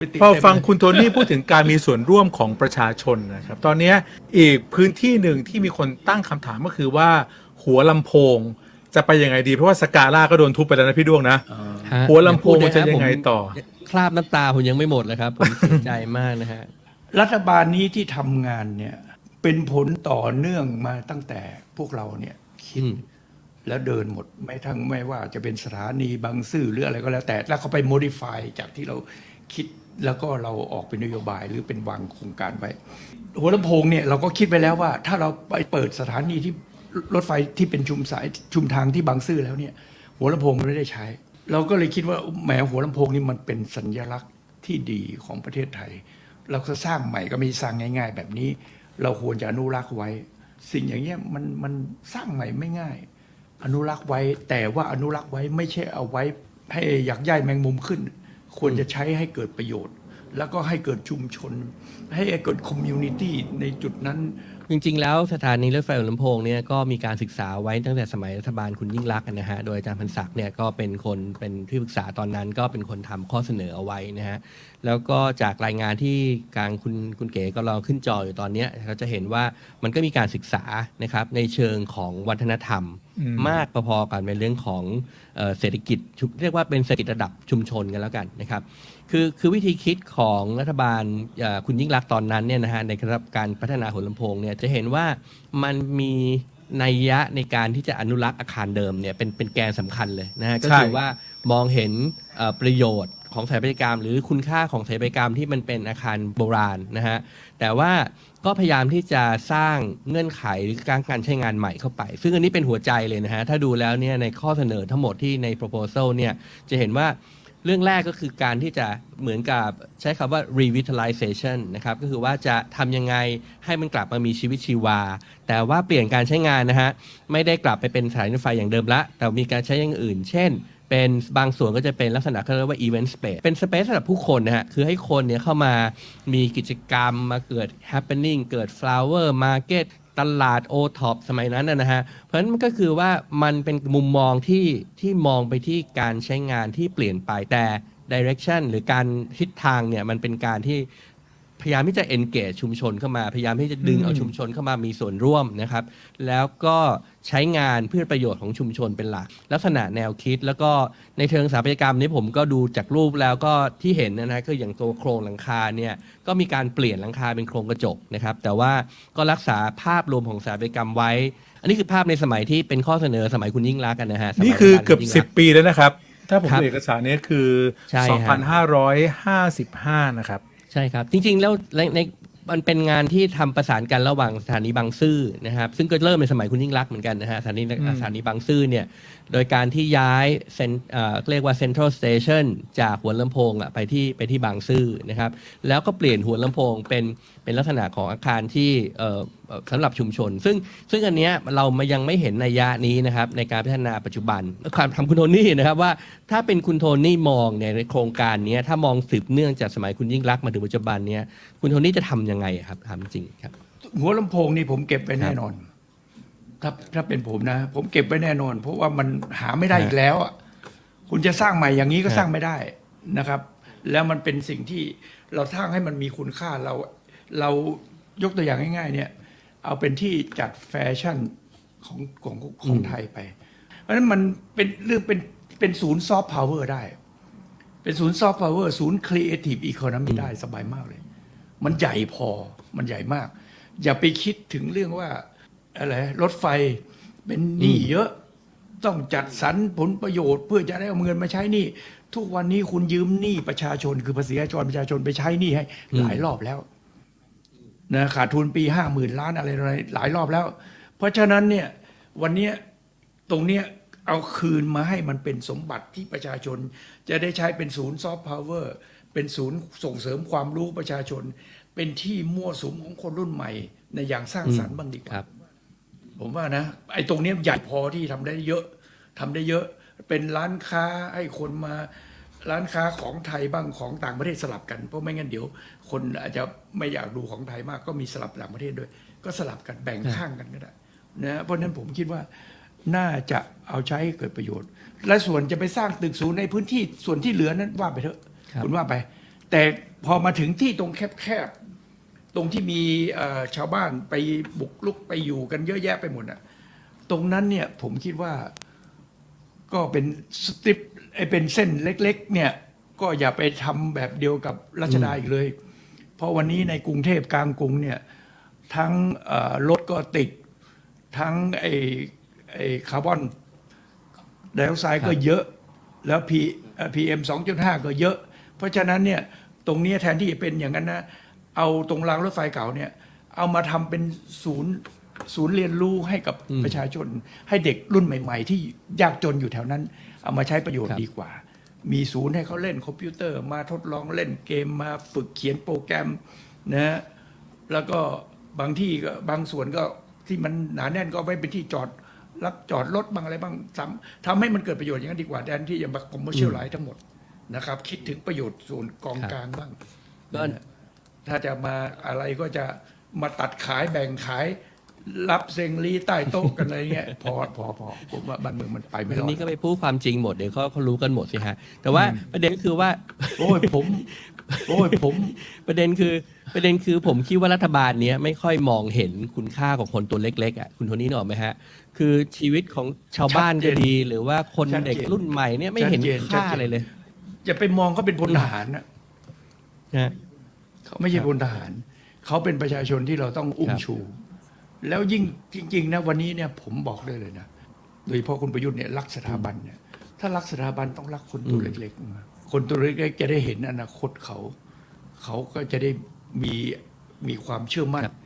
ไปติดพอเต็มฟังเลยคุณโทนี่พูดถึงการมีส่วนร่วมของประชาชนนะครับ ตอนเนี้ยอีกพื้นที่หนึ่งที่มีคนตั้งคำถามก็คือว่า หัวลำโพงจะไปยังไงดี เพราะว่าสกาล่าก็โดนทุบไปแล้วนะพี่ด้วงนะอ่าฮะหัวลำโพงอย่าพูดจะยังไงผมต่อ คราบน้ำตาผมยังไม่หมดเลยครับ ผมเสียใจมากนะฮะ รัฐบาลนี้ที่ทำงานเนี่ย เป็นผลต่อเนื่องมาตั้งแต่พวกเราเนี่ยคิดอืมแล้วเดินหมดไม่ทั้งไม่ว่าจะเป็นสถานีบางซื่อหรืออะไรก็แล้วแต่ แล้วเขาไป modify จากที่เราคิด แล้วก็เราออกเป็นนโยบายหรือเป็นวางโครงการไว้หัวลำโพงเนี่ยเราก็คิดไปแล้วว่า ถ้าเราไปเปิดสถานีที่รถไฟที่เป็นชุมสายชุมทางที่บางซื่อแล้วเนี่ย หัวลำโพงมันไม่ได้ใช้ เราก็เลยคิดว่าแหมหัวลำโพงนี่มันเป็นสัญลักษณ์ที่ดีของประเทศไทย เราจะสร้างใหม่ก็ไม่สร้างง่าย ๆ แบบนี้ เราควรจะอนุรักษ์ไว้ สิ่งอย่างเงี้ยมันมันสร้างใหม่ไม่ง่าย อนุรักษ์ไว้แต่ว่าอนุรักษ์ไว้ไม่ใช่เอาไว้ให้อยากย่ายแมงมุมขึ้น ควรจะใช้ให้เกิดประโยชน์ แล้วก็ให้เกิดชุมชน ให้เกิดคอมมูนิตี้ในจุดนั้น จริงๆ แล้วสถานีรถไฟหัวลำโพงเนี่ยก็มีการศึกษาไว้ตั้งแต่สมัยรัฐบาลคุณยิ่งรักษณ์นะฮะ โดยอาจารย์พันศักดิ์เนี่ยก็เป็นคนเป็นที่ปรึกษาตอนนั้นก็เป็นคนทำข้อเสนอเอาไว้นะฮะ แล้วก็จากรายงานที่กลางคุณคุณเก๋ก็เราขึ้นจออยู่ตอนเนี้ยเราจะเห็นว่ามันก็มีการศึกษานะครับในเชิงของวัฒนธรรม อืม มากพอๆกันเป็นเรื่องของเอ่อเศรษฐกิจชุเรียกว่าเป็นเศรษฐกิจระดับชุมชนกันแล้วกันนะครับ คือคือวิธีคิดของรัฐบาลเอ่อคุณยิ่งรักษณ์ตอนนั้นเนี่ยนะฮะในการพัฒนาหัวลำโพงเนี่ยจะเห็นว่ามันมีนัยยะในการที่จะอนุรักษ์อาคารเดิมเนี่ยเป็นเป็นแกนสำคัญเลยนะฮะก็คือใช่ว่ามองเห็นเอ่อประโยชน์ของสถาปัตยกรรม หรือคุณค่าของสถาปัตยกรรมที่มันเป็นอาคารโบราณนะฮะแต่ว่าก็พยายามที่จะสร้างเงื่อนไขหรือการการใช้งานใหม่เข้าไป ซึ่งอันนี้เป็นหัวใจเลยนะฮะถ้าดูแล้วเนี่ยในข้อเสนอทั้งหมดที่ใน proposal เนี่ยจะเห็นว่า เรื่องแรกก็คือการที่จะเหมือนกับใช้คำว่า revitalization นะครับ ก็คือว่าจะทำยังไงให้มันกลับมามีชีวิตชีวา แต่ว่าเปลี่ยนการใช้งานนะฮะ ไม่ได้กลับไปเป็นสานีรถไฟอย่างเดิมละ แต่มีการใช้อย่างอื่น เช่น เป็นบางส่วนก็จะเป็นลักษณะเขาเรียกว่า event space เป็น space สำหรับผู้คนนะฮะ คือให้คนเนี่ยเข้ามามีกิจกรรมมาเกิด happening เกิด flower market ตลาดโอท็อปสมัยนั้นนะฮะ เพราะฉะนั้นมันก็คือว่ามันเป็นมุมมองที่ที่มองไปที่การใช้งานที่เปลี่ยนไปแต่ direction หรือการทิศทางเนี่ยมันเป็นการที่ พยายามที่จะ engage ชุมชนเข้ามา พยายามที่จะดึงอืมเอาชุมชนเข้ามามีส่วนร่วมนะครับ แล้วก็ใช้งานเพื่อประโยชน์ของชุมชนเป็นหลัก ลักษณะแนวคิด แล้วก็ในเชิงสถาปัตยกรรมนี้ผมก็ดูจากรูปแล้วก็ที่เห็นนะนะคืออย่างตัวโครงหลังคาเนี่ยก็มีการเปลี่ยนหลังคาเป็นโครงกระจกนะครับ แต่ว่าก็รักษาภาพรวมของสถาปัตยกรรมไว้ อันนี้คือภาพในสมัยที่เป็นข้อเสนอสมัยคุณยิ่งรักษณ์กันนะฮะสมัยนี่คือรัฐบาลเกือบณยิ่งสิรับกษณ์ปีแล้วนะครับ ถ้าผมครับดูเอกสารเนี้คือ ใช่ฮะ 2,555 นะครับ ใช่ครับ จริงๆ แล้วใน มันเป็นงานที่ทำประสานกันระหว่างสถานีบางซื่อนะครับ ซึ่งก็เริ่มในสมัยคุณยิ่งรักษณ์เหมือนกันนะฮะสถานีอืมสถานีบางซื่อเนี่ย โดยการที่ย้ายเซนเอ่อเรียกว่าเซ็นทรัลสเตชันจากหัวลำโพงอะไปที่ไปที่บางซื่อนะครับ แล้วก็เปลี่ยนหัวลำโพงเป็นเป็นลักษณะของอาคารที่เอ่อเอ่อสำหรับชุมชน ซึ่งซึ่งอันเนี้ยเรามายังไม่เห็นนัยยะนี้นะครับในการพัฒนาปัจจุบันความทำคุณโทนี่นะครับว่าถ้าเป็นคุณโทนี่มองเนี่ยในโครงการเนี้ยถ้ามองสืบเนื่องจากสมัยคุณยิ่งรักษณ์มาถึงปัจจุบันเนี้ยคุณโทนี่จะทำยังไงครับถามจริงครับ หัวลำโพงนี่ผมเก็บไว้แน่นอน ถ้าถ้าเป็นผมนะ ผมเก็บไว้แน่นอน เพราะว่ามันหาไม่ได้อีกแล้วอะคุณจะสร้างใหม่อย่างนี้ก็ฮะสร้างไม่ได้นะครับ แล้วมันเป็นสิ่งที่เราสร้างให้มันมีคุณค่าเรา เรายกตัวอย่างง่าย ๆ เนี่ย เอาเป็นที่จัดแฟชั่นของของของไทยไป เพราะฉะนั้นมันเป็นเรื่องเป็นเป็นศูนย์ซอฟต์พาวเวอร์ได้ เป็นศูนย์ซอฟต์พาวเวอร์ศูนย์ครีเอทีฟอีโคโนมีได้สบายมากเลย มันใหญ่พอมันใหญ่มาก อย่าไปคิดถึงเรื่องว่าอะไรรถไฟเป็นหนี้เยอะ ต้องจัดสรรผลประโยชน์ เพื่อจะได้เอาเงินมาใช้หนี้ทุกวันนี้คุณยืมหนี้ประชาชน คือภาษีประชาชนประชาชนไปใช้หนี้ให้ หลายรอบแล้วนะขาดทุนปีห้าหมื่นล้านอะไรอะไรหลายรอบแล้ว เพราะฉะนั้นเนี่ยวันนี้ตรงเนี้ยเอาคืนมาให้มันเป็นสมบัติที่ประชาชน จะได้ใช้เป็นศูนย์ซอฟต์พาวเวอร์ เป็นศูนย์ส่งเสริมความรู้ประชาชน เป็นที่มั่วสุมของคนรุ่นใหม่ ในอย่างสร้างสรรค์บ้างดีกว่าครับผมว่านะไอ้ตรงเนี้ยใหญ่พอที่ทำได้เยอะทำได้เยอะ เป็นร้านค้าให้คนมาร้านค้าของไทยบ้างของต่างประเทศสลับกันเพราะไม่งั้นเดี๋ยว คนอาจจะไม่อยากดูของไทยมากก็มีสลับต่างประเทศด้วย ก็สลับกันแบ่งครับข้างกันก็ได้นะเพราะฉะนั้นผมคิดว่าน่าจะเอาใช้ให้เกิดประโยชน์ และส่วนจะไปสร้างตึกสูงในพื้นที่ส่วนที่เหลือนั้นว่าไปเถอะ คุณว่าไป แต่พอมาถึงที่ตรงแคบๆตรงที่มีชาวบ้านไปบุกลุกไปอยู่กันเยอะแยะไปหมดอะตรงนั้นเนี่ยผมคิดว่าก็เป็นสติปไอเป็นเส้นเล็ก ๆ เนี่ยก็อย่าไปทำแบบเดียวกับรัชดาอีกเลย เพราะวันนี้ในกรุงเทพกลางกรุงเนี่ยทั้งรถก็ติด ทั้งไอไอคาร์บอนไดออกไซด์ก็เยอะ แล้วพีพีเอ็มสองจุดห้าก็เยอะ เพราะฉะนั้นเนี่ยตรงเนี้ยแทนที่จะเป็นอย่างนั้นนะเอาตรงรางรถไฟเก่าเนี่ย เอามาทำเป็นศูนย์ศูนย์เรียนรู้ให้กับอืมประชาชน ให้เด็กรุ่นใหม่ ๆ ที่ยากจนอยู่แถวนั้น เอามาใช้ประโยชครัน์บดีกว่า มีศูนย์ให้เขาเล่นคอมพิวเตอร์ มาทดลองเล่นเกมมาฝึกเขียนโปรแกรมนะฮะแล้วก็บางที่ก็บางส่วนก็ที่มันหนาแน่นก็ไว้เป็นที่จอดรับจอดรถบางอะไรบ้างทำทำให้มันเกิดประโยชน์อย่างนั้นดีกว่าแทนที่จะมาคอมเมอร์เชียลไลท์ทั้งหมด นะครับ คิดถึงประโยชน์ส่วนกองครับกลางบ้างก็นะฮะถ้าจะมาอะไรก็จะมาตัดขายแบ่งขาย รับเซงลีใต้โต๊ะกันอะไรเงี้ยพอพอพอผมว่าบ้านเมืองมันไปไม่รอัอนดนี้ก็ไปพูดความจริงหมดเดี๋ยวเขาเขารู้กันหมดสิฮะ แต่ว่าประเด็นก็คือว่า โอ้ยผม โอ้ยผม ประเด็นคือประเด็นคือผมคิดว่ารัฐบาลเนี้ยไม่ค่อยมองเห็นคุณค่าของคนตัวเล็กๆอะคุณโทนี่นึกออกไหมฮะ คือชีวิตของชาวบ้านก็ดี หรือว่าคนชัดเจนเด็กรุ่นใหม่เนี่ยไม่เห็นชัดเจนค่าชัดเจน อะไรเลย อย่าไปมองเขาเป็นพลทหารนะนะเขาไม่ใช่พลทหาร เขาเป็นประชาชนที่เราต้องอุ้มครับ ชู แล้วยิ่งจริง ๆ นะ วันนี้เนี่ยผมบอกได้เลยนะ โดยเฉพาะคุณประยุทธ์เนี่ยรักสถาบันเนี่ยถ้ารักสถาบันต้องรักคนตัวเล็กๆมาคนตัวเล็กๆจะได้เห็นอนาคตเขา เขาก็จะได้มีมีความเชื่อมั่น ครับ